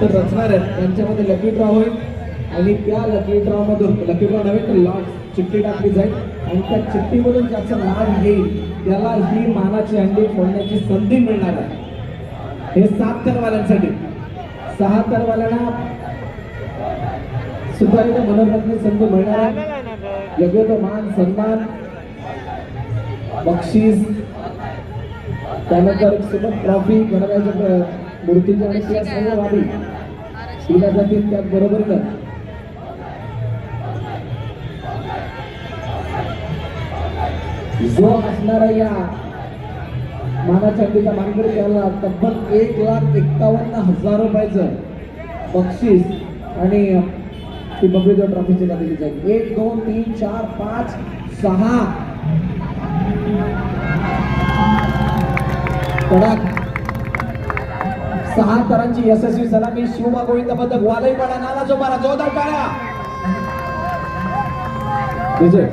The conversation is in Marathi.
तर रचणार आहेत त्यांच्यामध्ये लकी ड्रॉ होईल. आणि त्या लकी ड्रॉ मधून लकी ड्रॉ नव्हे तर लॉट चिठ्ठी टाकली जाईल. आणि त्या चिठ्ठीमधून ज्याचा नाव येईल त्याला ही मानाची अंडी फोडण्याची संधी मिळणार आहे. हे सात तरवाल्यांसाठी सहा तरवाल्यांना सुद्धा मनोरंजन संधी मिळणार आहे. योग्य तो मान सन्मान बक्षीस त्यानंतर सुबक ट्रॉफी गणरायाच्या मूर्तीच्या आणि त्या सर्व बाबी दिल्या जातील त्याचबरोबरीनं जो असणारा या मानाच्या हंडीचा मानकरी त्याला तब्बल एक लाख एक्कावन्न हजार रुपयाचं बक्षीस आणि ती बबरीदेव ट्रॉफीची दिली जाईल एक दोन तीन चार पाच सहा. कडक सहा तरांची यशस्वी सलामी शिवमा गोविंद पदक वालई पाडा जो मारा जोरदार टाळ्या विजय.